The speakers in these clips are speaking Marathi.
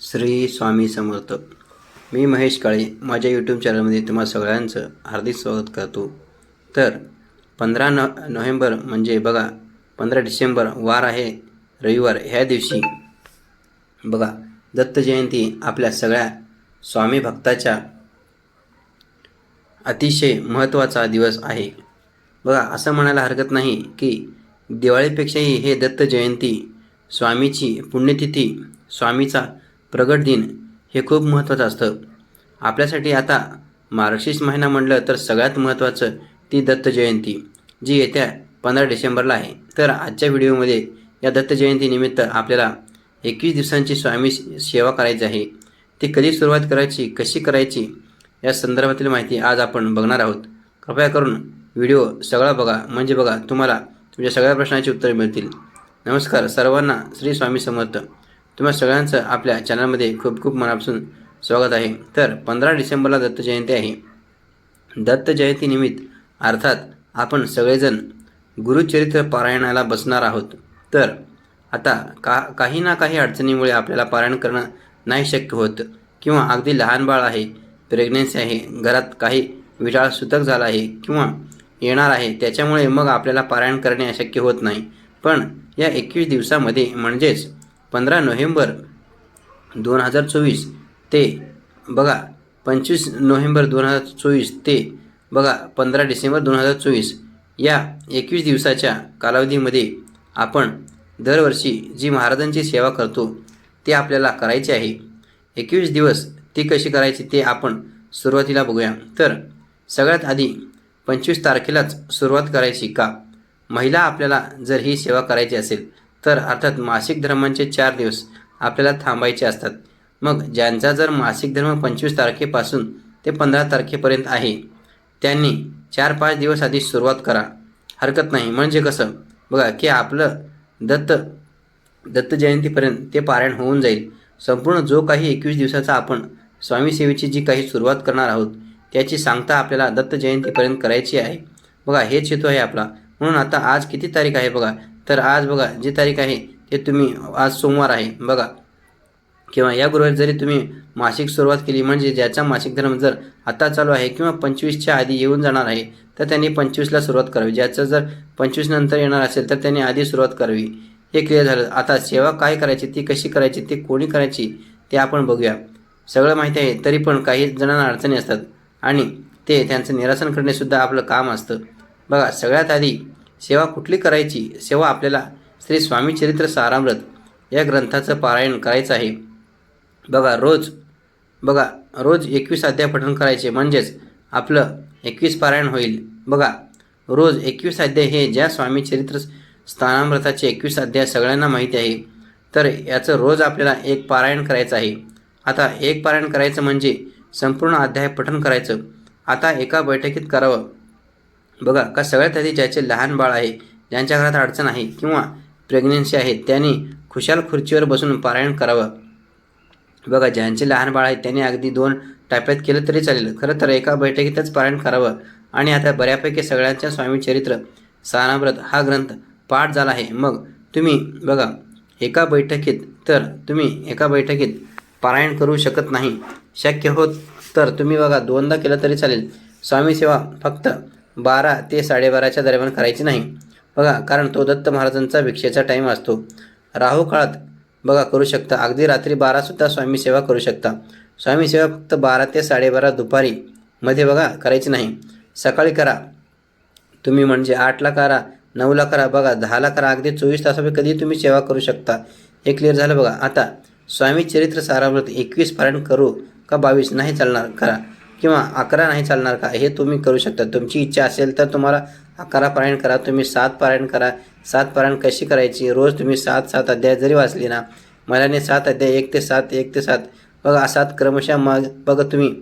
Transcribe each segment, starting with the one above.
श्री स्वामी समर्थ. मी महेश काळे माझ्या यूट्यूब चॅनलमध्ये तुम्हा सगळ्यांचं हार्दिक स्वागत करतो. तर पंधरा नो नोव्हेंबर म्हणजे बघा पंधरा डिसेंबर वार आहे रविवार ह्या दिवशी. बघा दत्त जयंती आपल्या सगळ्या स्वामी भक्ताच्या अतिशय महत्त्वाचा दिवस आहे. बघा असं म्हणायला हरकत नाही की दिवाळीपेक्षाही हे दत्त जयंती स्वामीची पुण्यतिथी स्वामीचा प्रगट दिन हे खूप महत्त्वाचं असतं. आपल्यासाठी आता मार्गशीर्ष महिना म्हटलं तर सगळ्यात महत्त्वाचं ती दत्त जयंती जी येत्या पंधरा डिसेंबरला आहे. तर आजच्या व्हिडिओमध्ये या दत्त जयंतीनिमित्त आपल्याला एकवीस दिवसांची स्वामी सेवा करायची आहे. ती कधी सुरुवात करायची कशी करायची या संदर्भातील माहिती आज आपण बघणार आहोत. कृपया करून व्हिडिओ सगळा बघा. म्हणजे बघा तुम्हाला तुमच्या सगळ्या प्रश्नांची उत्तरे मिळतील. नमस्कार सर्वांना श्री स्वामी समर्थ. तुम्हा सगळ्यांचं आपल्या चॅनलमध्ये खूप खूप मनापासून स्वागत आहे. तर पंधरा डिसेंबरला दत्त जयंती आहे. दत्त जयंतीनिमित्त अर्थात आपण सगळेजण गुरुचरित्र पारायणाला बसणार आहोत. तर आता का काही ना काही अडचणीमुळे आपल्याला पारायण करणं नाही शक्य होत किंवा अगदी लहान बाळ आहे प्रेग्नेन्सी आहे घरात काही विटाळ सुतक झाला आहे किंवा येणार आहे त्याच्यामुळे मग आपल्याला पारायण करणे अशक्य होत नाही. पण या एकवीस दिवसामध्ये म्हणजेच पंधरा नोव्हेंबर दोन हजार चोवीस ते बघा पंचवीस नोव्हेंबर दोन हजार चोवीस ते बघा पंधरा डिसेंबर दोन हजार चोवीस या एकवीस दिवसाच्या कालावधीमध्ये आपण दरवर्षी जी महाराजांची सेवा करतो ते आपल्याला करायचे आहे. एकवीस दिवस ती कशी करायची ते आपण सुरुवातीला बघूया. तर सगळ्यात आधी पंचवीस तारखेलाच सुरुवात करायची का? महिला आपल्याला जर ही सेवा करायची असेल तर अर्थात मासिक धर्मांचे चार दिवस आपल्याला थांबायचे असतात. मग ज्यांचा जर मासिक धर्म पंचवीस तारखेपासून ते पंधरा तारखेपर्यंत आहे त्यांनी चार पाच दिवस आधी सुरुवात करा. हरकत नाही. म्हणजे कसं? बघा की आपलं दत्त दत्त जयंतीपर्यंत ते पारायण होऊन जाईल. संपूर्ण जो काही एकवीस दिवसाचा आपण स्वामी सेवेची जी काही सुरुवात करणार आहोत त्याची सांगता आपल्याला दत्त जयंतीपर्यंत करायची आहे. बघा हेच हेतू आहे आपला. म्हणून आता आज किती तारीख आहे बघा? तर आज बघा जी तारीख आहे ते तुम्ही आज सोमवार आहे. बघा. किंवा या गुरुवारी जरी तुम्ही मासिक सुरुवात केली म्हणजे ज्याचा मासिक धर्म जर आता चालू आहे किंवा पंचवीसच्या आधी येऊन जाणार आहे तर त्यांनी पंचवीसला सुरुवात करावी. ज्याचं जर पंचवीस नंतर येणार असेल तर त्यांनी आधी सुरुवात करावी. हे क्लिअर झालं. आता सेवा काय करायची ती कशी करायची ती कोणी करायची ते आपण बघूया. सगळं माहिती आहे तरी पण काही जणांना अडचणी असतात. आणि ते त्यांचं निरासन करणेसुद्धा आपलं काम असतं. बघा सगळ्यात आधी सेवा कुठली करायची? सेवा आपल्याला श्री स्वामी चरित्र सारामृत या ग्रंथाचं पारायण करायचं आहे. बघा रोज बघा रोज एकवीस अध्याय पठण करायचे म्हणजेच आपलं एकवीस पारायण होईल. बघा रोज एकवीस अध्याय हे ज्या स्वामीचरित्र स्थानामृताचे एकवीस अध्याय सगळ्यांना माहिती आहे तर याचं रोज आपल्याला एक पारायण करायचं आहे. आता एक पारायण करायचं म्हणजे संपूर्ण अध्याय पठण करायचं. आता एका बैठकीत करावं. बघा का सगळ्यात आधी ज्याचे लहान बाळ आहे ज्यांच्या घरात अडचण आहे किंवा प्रेग्नेन्सी आहे त्यांनी खुशाल खुर्चीवर बसून पारायण करावं. बघा ज्यांचे लहान बाळ आहे त्यांनी अगदी दोन टाप्यात केलं तरी चालेल. खरं तर एका बैठकीतच पारायण करावं. आणि आता बऱ्यापैकी सगळ्यांच्या स्वामी चरित्र सारामृत हा ग्रंथ पाठ झाला आहे. मग तुम्ही बघा एका बैठकीत तर तुम्ही एका बैठकीत पारायण करू शकत नाही. शक्य होत तर तुम्ही बघा दोनदा केलं तरी चालेल. स्वामी सेवा फक्त बारा ते साडेबाराच्या दरम्यान करायची नाही. बघा कारण तो दत्त महाराजांचा भिक्षेचा टाईम असतो. राहू काळात बघा करू शकता. अगदी रात्री बारासुद्धा स्वामी सेवा करू शकता. स्वामी सेवा फक्त बारा ते साडेबारा दुपारी मध्ये बघा करायची नाही. सकाळी करा. तुम्ही म्हणजे आठला करा नऊला करा बघा दहाला करा अगदी चोवीस तासापैकी कधी तुम्ही सेवा करू शकता. हे क्लिअर झालं बघा. आता स्वामी चरित्र सारामृत एकवीस पारायण करू का बावीस? नाही चालणार. करा. किंवा अकरा नाही चालणार का? हे तुम्ही करू शकता. तुमची इच्छा असेल तर तुम्हाला अकरा पारायण करा तुम्ही सात पारायण करा. सात पारायण कशी करायची? रोज तुम्ही सात सात अध्याय जरी वाचली ना मलाने सात अध्याय एक ते सात एक ते सात. बघा सात क्रमशः मग बघा तुम्ही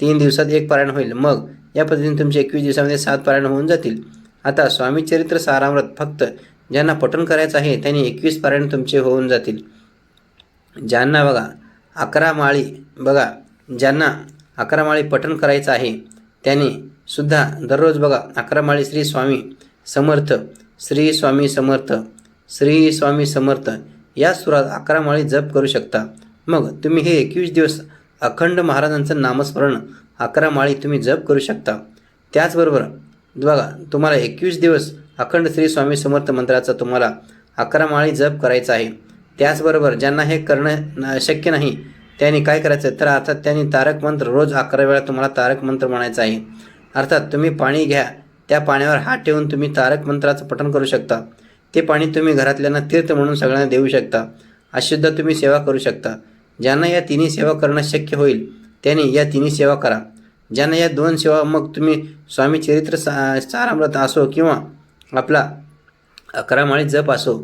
तीन दिवसात एक पारायण होईल. मग या पद्धतीने तुमचे एकवीस दिवसामध्ये सात पारायण होऊन जातील. आता स्वामीचरित्र सारामृत फक्त ज्यांना पठण करायचं आहे त्यांनी एकवीस पारायण तुमचे होऊन जातील. ज्यांना बघा अकरा माळी बघा ज्यांना अकरामाळी पठण करायचं आहे. त्याने सुद्धा दररोज बघा अकरामाळी श्री स्वामी समर्थ श्री स्वामी समर्थ श्री स्वामी समर्थ या सुरात अकरामाळी जप करू शकता. मग तुम्ही हे एकवीस दिवस अखंड महाराजांचं नामस्मरण अकरा माळी तुम्ही जप करू शकता. त्याचबरोबर बघा तुम्हाला एकवीस दिवस अखंड श्री स्वामी समर्थ मंत्राचा तुम्हाला अकरा माळी जप करायचा आहे. त्याचबरोबर ज्यांना हे करणं शक्य नाही त्यांनी काय करायचं? तर अर्थात त्यांनी तारक मंत्र रोज अकरा वेळा तुम्हाला तारक मंत्र म्हणायचं आहे. अर्थात तुम्ही पाणी घ्या त्या पाण्यावर हात ठेवून तुम्ही तारक मंत्राचं पठण करू शकता. ते पाणी तुम्ही घरातल्यांना तीर्थ म्हणून सगळ्यांना देऊ शकता. अशुद्ध तुम्ही सेवा करू शकता. ज्यांना या तिन्ही सेवा करणं शक्य होईल त्यांनी या तिन्ही सेवा करा. ज्यांना या दोन सेवा मग तुम्ही स्वामी चरित्र सा सारामृत असो किंवा आपला अकरा माळी जप असो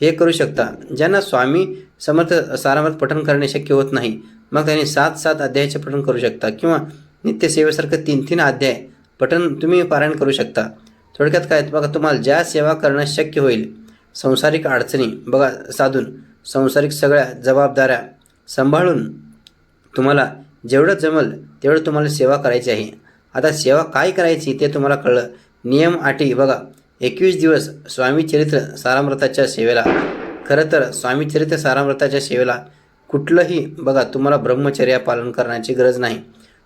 हे करू शकता. ज्यांना स्वामी समर्थ सारामर्थ पठन करणे शक्य होत नाही. मग त्यांनी सात सात अध्यायाचे पठन करू शकता किंवा नित्यसेवेसारखं तीन तीन अध्याय पठन तुम्ही पारायण करू शकता. थोडक्यात काय बघा तुम्हाला ज्या सेवा करणं शक्य होईल संसारिक अडचणी बघा साधून संसारिक सगळ्या जबाबदाऱ्या सांभाळून तुम्हाला जेवढं जमल तेवढं तुम्हाला सेवा करायची आहे. आता सेवा काय करायची ते तुम्हाला कळलं. नियम आटी बघा एकवीस दिवस स्वामी चरित्र सारामृताच्या सेवेला खरं तर स्वामीचरित्र सारामृताच्या सेवेला कुठलंही बघा तुम्हाला ब्रह्मचर्या पालन करण्याची गरज नाही.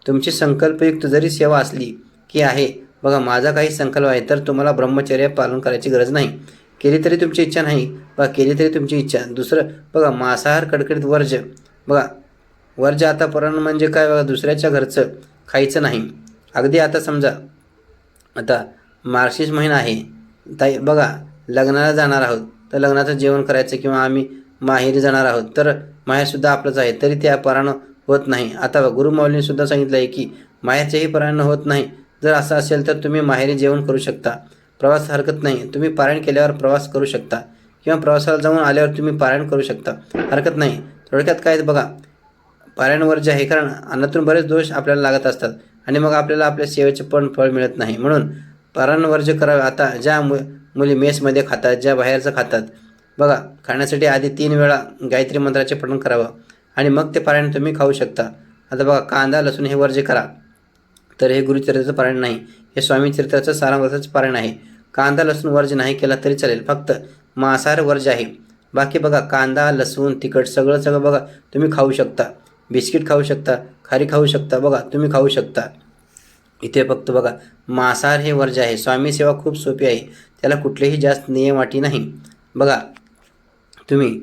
तुमची संकल्पयुक्त जरी सेवा असली की आहे बघा माझा काही संकल्प आहे तर तुम्हाला ब्रह्मचर्या पालन करायची गरज नाही. केली तरी तुमची इच्छा नाही बघा केली तरी तुमची इच्छा. दुसरं बघा मांसाहार कडकडीत वर्ज बघा वर्ज आता परण म्हणजे काय? बघा दुसऱ्याच्या घरचं खायचं नाही. अगदी आता समजा आता मार्शिस महिना आहे ताई बघा लग्नाला जाणार आहोत. तर लग्नाचं जेवण करायचं किंवा आम्ही माहेरी जाणार आहोत तर माहेरसुद्धा आपलंच आहे तरी त्या परानं होत नाही. आता गुरुमाऊलींनीसुद्धा सांगितलं आहे की माहेरचेही परायण होत नाही. जर असं असेल तर तुम्ही माहेरी जेवण करू शकता. प्रवास हरकत नाही. तुम्ही पारायण केल्यावर प्रवास करू शकता. किंवा प्रवासाला जाऊन आल्यावर तुम्ही पारायण करू शकता. हरकत नाही. थोडक्यात काय बघा पारायणवर जे आहे कारण अन्नातून बरेच दोष आपल्याला लागत असतात आणि मग आपल्याला आपल्या सेवेचे पण फळ मिळत नाही. म्हणून पारायण वर्ज करावे आता ज्या मुली मेसमध्ये खातात ज्या बाहेरचं खातात. बघा खाण्यासाठी आधी तीन वेळा गायत्री मंत्राचे पठण करावं आणि मग ते पारायण तुम्ही खाऊ शकता. आता बघा कांदा लसूण हे वर्ज करा. तर हे गुरुचरित्राचं पारायण नाही. हे स्वामी चरित्राचं सारामृताचं पारायण आहे. कांदा लसूण वर्ज नाही केला तरी चालेल. फक्त मांसाहार वर्ज आहे. बाकी बघा कांदा लसूण तिखट सगळं सगळं बघा तुम्ही खाऊ शकता. बिस्किट खाऊ शकता खारी खाऊ शकता बघा तुम्ही खाऊ शकता. इथे फक्त बघा मांसाहार हे वर्ज आहे. स्वामी सेवा खूप सोपी आहे. त्याला कुठलेही जास्त नियम अटी नाही. बघा तुम्ही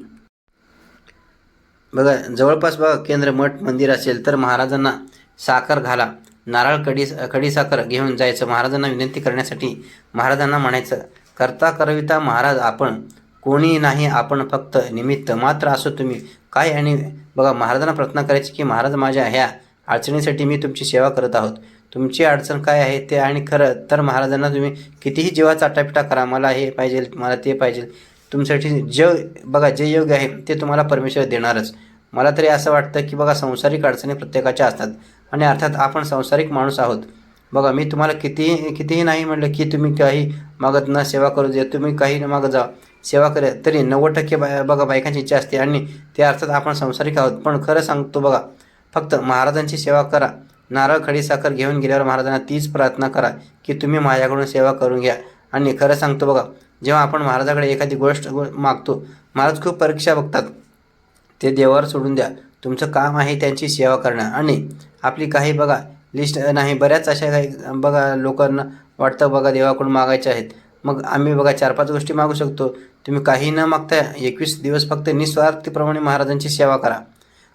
बघा जवळपास बघा केंद्र मठ मंदिर असेल तर महाराजांना साखर घाला. नारळ कडी कडीसाखर घेऊन जायचं. महाराजांना विनंती करण्यासाठी महाराजांना म्हणायचं करता करविता महाराज आपण कोणी नाही आपण फक्त निमित्त मात्र असो तुम्ही. काय आणि बघा महाराजांना प्रार्थना करायची की महाराज माझ्या ह्या अडचणीसाठी मी तुमची सेवा करत आहोत. तुमची अडचण काय आहे ते आणि खरं तर महाराजांना तुम्ही कितीही जीवाचा आटापिटा करा मला हे पाहिजे मला ते पाहिजे. तुमच्यासाठी जे बघा जे योग्य आहे ते तुम्हाला परमेश्वर देणारच. मला तरी असं वाटतं की बघा संसारिक अडचणी प्रत्येकाच्या असतात आणि अर्थात आपण संसारिक माणूस आहोत. बघा मी तुम्हाला कितीही कितीही नाही म्हटलं की तुम्ही काही मागत न सेवा करू दे तुम्ही काही न मागत जा सेवा करे तरी नव्वद टक्के बाय बघा बायकांची इच्छा असते आणि ते अर्थात आपण संसारिक आहोत. पण खरं सांगतो बघा फक्त महाराजांची सेवा करा. नारळ खडी साखर घेऊन गेल्यावर महाराजांना तीच प्रार्थना करा की तुम्ही माझ्याकडून सेवा करून घ्या. आणि खरं सांगतो बघा जेव्हा आपण महाराजाकडे एखादी गोष्ट मागतो महाराज खूप परीक्षा बघतात. ते देवावर सोडून द्या. तुमचं काम आहे त्यांची सेवा करणं. आणि आपली काही बघा लिस्ट नाही बऱ्याच अशा काही बघा लोकांना वाटतं बघा देवाकडून मागायचे आहेत. मग आम्ही बघा चार पाच गोष्टी मागू शकतो. तुम्ही काही न मागता एकवीस दिवस फक्त निस्वार्थीप्रमाणे महाराजांची सेवा करा.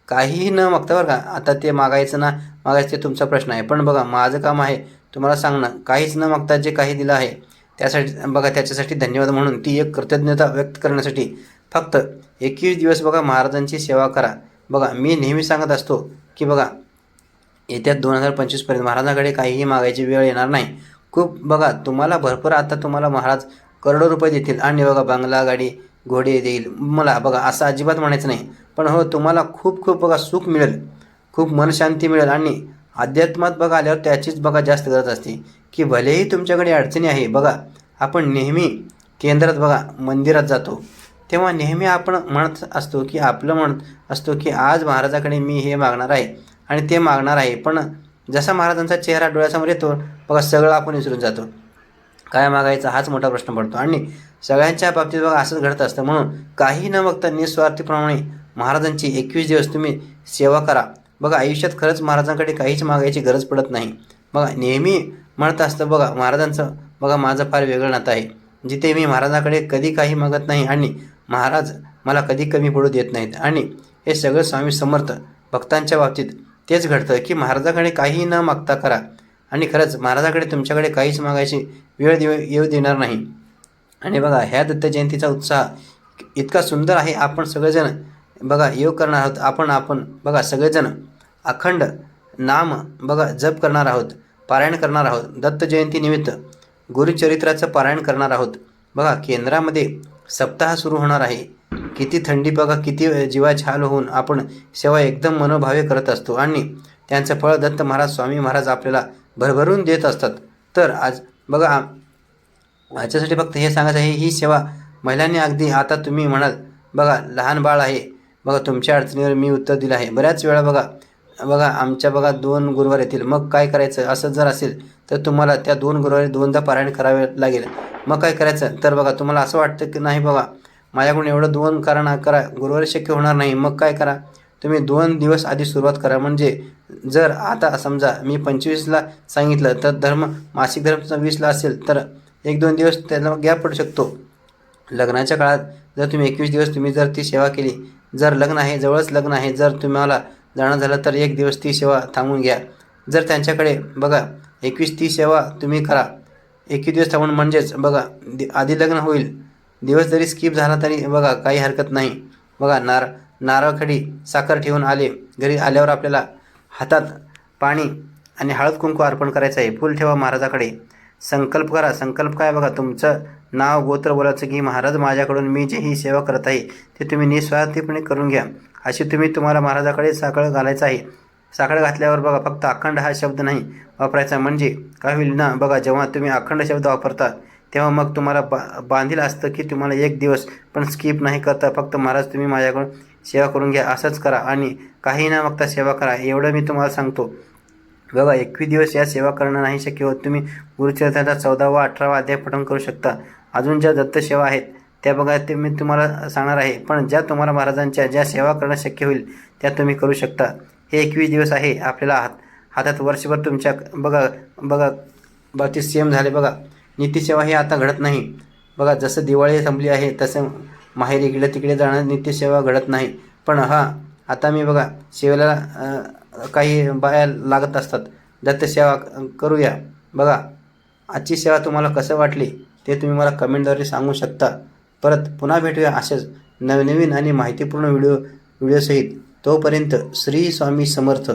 काहीही न मागता बरं का आता ते मागायचं ना मागायचं ते तुमचा प्रश्न आहे. पण बघा माझं काम आहे तुम्हाला सांगणं काहीच न मागता जे काही दिलं आहे त्यासाठी बघा त्याच्यासाठी धन्यवाद म्हणून ती एक कृतज्ञता व्यक्त करण्यासाठी फक्त एकवीस दिवस बघा महाराजांची सेवा करा. बघा मी नेहमी सांगत असतो की बघा येत्या दोन हजार पंचवीसपर्यंत महाराजांकडे काहीही मागायची वेळ येणार नाही. खूप बघा तुम्हाला भरपूर आता तुम्हाला महाराज करोडो रुपये देतील. आणि बघा बंगला गाडी घोडे देईल. मला बघा असं अजिबात म्हणायचं नाही. पण हो तुम्हाला खूप खूप बघा सुख मिळेल. खूप मनशांती मिळेल. आणि अध्यात्मात बघा आल्यावर त्याचीच बघा जास्त गरज असते की भलेही तुमच्याकडे अडचणी आहे बघा आपण नेहमी केंद्रात बघा मंदिरात जातो. तेव्हा नेहमी आपण म्हणत असतो की आपलं म्हणत असतो की आज महाराजाकडे मी हे मागणार आहे आणि ते मागणार आहे. पण जसा महाराजांचा चेहरा डोळ्यासमोर येतो बघा सगळं आपण विसरून जातो. काय मागायचा हाच मोठा प्रश्न पडतो. आणि सगळ्यांच्या बाबतीत बघा असंच घडत असतं. म्हणून काही न बघता निस्वार्थीप्रमाणे महाराजांची एकवीस दिवस तुम्ही सेवा करा. बघा आयुष्यात खरंच महाराजांकडे काहीच मागायची गरज पडत नाही. बघा नेहमी म्हणत असतं बघा महाराजांचं बघा माझं फार वेगळं नातं आहे. जिथे मी महाराजांकडे कधी काही मागत नाही आणि महाराज मला कधी कमी पडू देत नाहीत. आणि हे सगळं स्वामी समर्थ भक्तांच्या बाबतीत तेच घडतं की महाराजाकडे काही न मागता करा. आणि खरंच महाराजाकडे तुमच्याकडे काहीच मागायची वेळ देऊ येऊ देणार नाही. आणि बघा ह्या दत्त जयंतीचा उत्साह इतका सुंदर आहे. आपण सगळेजण बघा योग करणार आहोत. आपण आपण बघा सगळेजण अखंड नाम बघा जप करणार आहोत. पारायण करणार आहोत. दत्त जयंतीनिमित्त गुरुचरित्राचं पारायण करणार आहोत. बघा केंद्रामध्ये सप्ताह सुरू होणार आहे. किती थंडी बघा किती जीवाची हाल होऊन आपण सेवा एकदम मनोभावे करत असतो. आणि त्यांचं फळ दत्त महाराज स्वामी महाराज आपल्याला भरभरून देत असतात. तर आज बघा याच्यासाठी फक्त हे सांगायचं आहे ही सेवा महिलांनी अगदी आता तुम्ही म्हणाल बघा लहान बाळ आहे बघा तुमच्या अडचणीवर मी उत्तर दिलं आहे. बऱ्याच वेळा बघा बघा आमच्या बघा दोन गुरुवार येतील. मग काय करायचं? असं जर असेल तर तुम्हाला त्या दोन गुरुवारी दोनदा पारायण करावे लागेल. मग काय करायचं? तर बघा तुम्हाला असं वाटतं की नाही बघा माझ्याकडून एवढं दोन कारण करा गुरुवारी शक्य होणार नाही. मग काय करा? तुम्ही दोन दिवस आधी सुरुवात करा. म्हणजे जर आता समजा मी पंचवीसला सांगितलं तर धर्म मासिक धर्म वीसला असेल तर एक दोन दिवस त्याला गॅप पडू शकतो. लग्नाच्या काळात जर तुम्ही एकवीस दिवस तुम्ही जर ती सेवा केली जर लग्न आहे जवळच लग्न आहे जर तुम्हाला जाणं झालं तर एक दिवस ती सेवा थांबून घ्या. जर त्यांच्याकडे बघा एकवीस ती सेवा तुम्ही करा. एकवीस दिवस थांबून म्हणजेच बघा दि- आधी लग्न होईल. दिवस जरी स्किप झाला तरी बघा काही हरकत नाही. बघा नार नारळखडी साखर ठेवून आले. घरी आल्यावर आपल्याला हातात पाणी आणि हळद कुंकू अर्पण करायचं आहे. फुल ठेवा महाराजाकडे. संकल्प करा. संकल्प काय बघा तुमचं नाव गोत्र बोलायचं की महाराज माझ्याकडून मी जे ही सेवा करत आहे ते तुम्ही निस्वार्थीपणे करून घ्या. अशी तुम्ही तुम्हाला महाराजाकडे साखळ घालायचं आहे. साखळ घातल्यावर बघा फक्त अखंड हा शब्द नाही वापरायचा. म्हणजे काय होईल ना बघा जेव्हा तुम्ही अखंड शब्द वापरता तेव्हा मग तुम्हाला बा बांधील असतं की तुम्हाला एक दिवस पण स्किप नाही करता. फक्त महाराज तुम्ही माझ्याकडून सेवा करून घ्या असंच करा आणि काही न मागता सेवा करा. एवढं मी तुम्हाला सांगतो. बघा एकवीस दिवस या सेवा करणं नाही शक्य होत. तुम्ही गुरुचरित्राचा चौदावा अठरावा अध्याय पठण करू शकता. अजून ज्या दत्तसेवा आहेत त्या बघा ते मी तुम्हाला सांगणार आहे. पण ज्या तुम्हाला महाराजांच्या ज्या सेवा करणं शक्य होईल त्या तुम्ही करू शकता. हे एकवीस दिवस आहे आपल्याला हात हातात वर्षभर तुमच्या बघा बघा बाबतीत सेम झाले बघा. नीतीसेवा हे आता घडत नाही. बघा जसं दिवाळी संपली आहे तसं माहेर इकडे तिकडे जाणं नित्यसेवा घडत नाही. पण हा आता मी बघा सेवेला काही बाया लागत असतात. दत्तसेवा करूया. बघा आजची सेवा तुम्हाला कसं वाटली ते तुम्ही मला कमेंटद्वारे सांगू शकता. परत पुन्हा भेटूया असेच नवनवीन आणि माहितीपूर्ण व्हिडिओ व्हिडिओसहित तोपर्यंत श्री स्वामी समर्थ.